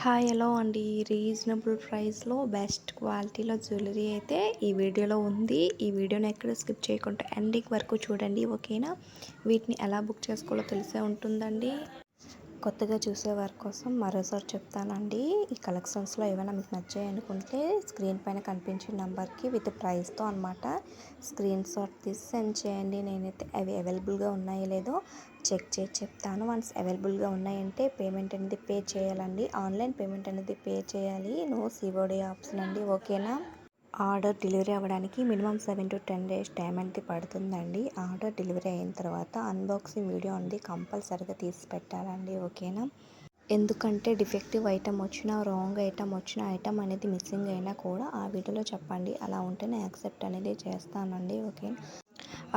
Hi hello అండి? Reasonable ప్రైస్లో best క్వాలిటీలో జ్యువెలరీ అయితే ఈ వీడియోలో ఉంది. ఈ వీడియోని ఎక్కడ స్కిప్ చేయకుండా ఎండింగ్ వరకు చూడండి ఓకేనా? వీటిని ఎలా బుక్ చేసుకోవాలో తెలిసే ఉంటుందండి. కొత్తగా చూసేవారి కోసం మరోసారి చెప్తానండి. ఈ కలెక్షన్స్లో ఏమైనా మీకు నచ్చాయి అనుకుంటే స్క్రీన్ పైన కనిపించే నెంబర్కి విత్ ప్రైస్తో అనమాట స్క్రీన్ షాట్ తీసి సెండ్ చేయండి. నేనైతే అవి అవైలబుల్గా ఉన్నాయో లేదో చెక్ చేసి చెప్తాను. వన్స్ అవైలబుల్గా ఉన్నాయంటే పేమెంట్ అనేది పే చేయాలండి. ఆన్లైన్ పేమెంట్ అనేది పే చేయాలి. నో సివోడి ఆప్షన్ అండి. ఓకేనా? ఆర్డర్ డెలివరీ అవ్వడానికి minimum seven to ten days time అనేది పడుతుందండి. ఆర్డర్ డెలివరీ అయిన తర్వాత అన్బాక్సింగ్ వీడియో అనేది కంపల్సరీగా తీసి పెట్టాలండి ఓకేనా? ఎందుకంటే డిఫెక్టివ్ ఐటమ్ వచ్చినా రాంగ్ ఐటమ్ వచ్చిన ఐటమ్ అనేది మిస్సింగ్ అయినా కూడా ఆ వీడియోలో చెప్పండి. అలా ఉంటే నేను యాక్సెప్ట్ అనేది చేస్తానండి ఓకే?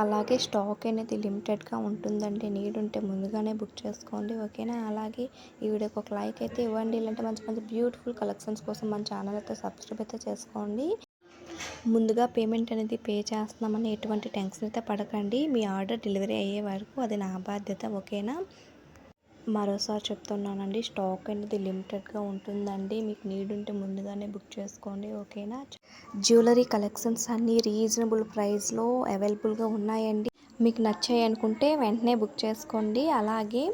అలాగే స్టాక్ అనేది లిమిటెడ్గా ఉంటుందండి. నీడ్ ఉంటే ముందుగానే బుక్ చేసుకోండి ఓకేనా? అలాగే ఈ వీడియోకి ఒక లైక్ అయితే ఇవ్వండి. ఇలాంటి మంచి మంచి బ్యూటిఫుల్ కలెక్షన్స్ కోసం మన ఛానల్ అయితే సబ్స్క్రైబ్ అయితే చేసుకోండి. ముందుగా పేమెంట్ అనేది పే చేస్తున్నామని ఎటువంటి టెన్షన్ అయితే పడకండి. మీ ఆర్డర్ డెలివరీ అయ్యే వరకు అది నా బాధ్యత ఓకేనా? మరోసారి చెప్తున్నానండి స్టాక్ అనేది లిమిటెడ్గా ఉంటుందండి. మీకు నీడ్ ఉంటే ముందుగానే బుక్ చేసుకోండి ఓకేనా? జ్యువెలరీ కలెక్షన్స్ అన్నీ రీజనబుల్ ప్రైస్లో అవైలబుల్గా ఉన్నాయండి. మీకు నచ్చాయి అనుకుంటే వెంటనే బుక్ చేసుకోండి. అలాగే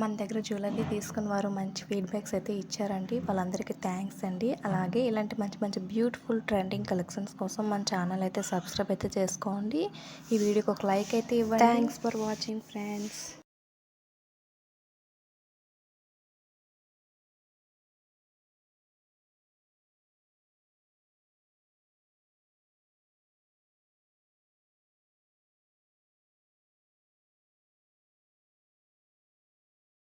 మన దగ్గర జ్యువెలరీ తీసుకున్న వారు మంచి ఫీడ్బ్యాక్స్ అయితే ఇచ్చారండి. వాళ్ళందరికీ థ్యాంక్స్ అండి. అలాగే ఇలాంటి మంచి మంచి బ్యూటిఫుల్ ట్రెండింగ్ కలెక్షన్స్ కోసం మన ఛానల్ అయితే సబ్స్క్రైబ్ అయితే చేసుకోండి. ఈ వీడియోకి ఒక లైక్ అయితే ఇవ్వండి. Thanks for watching friends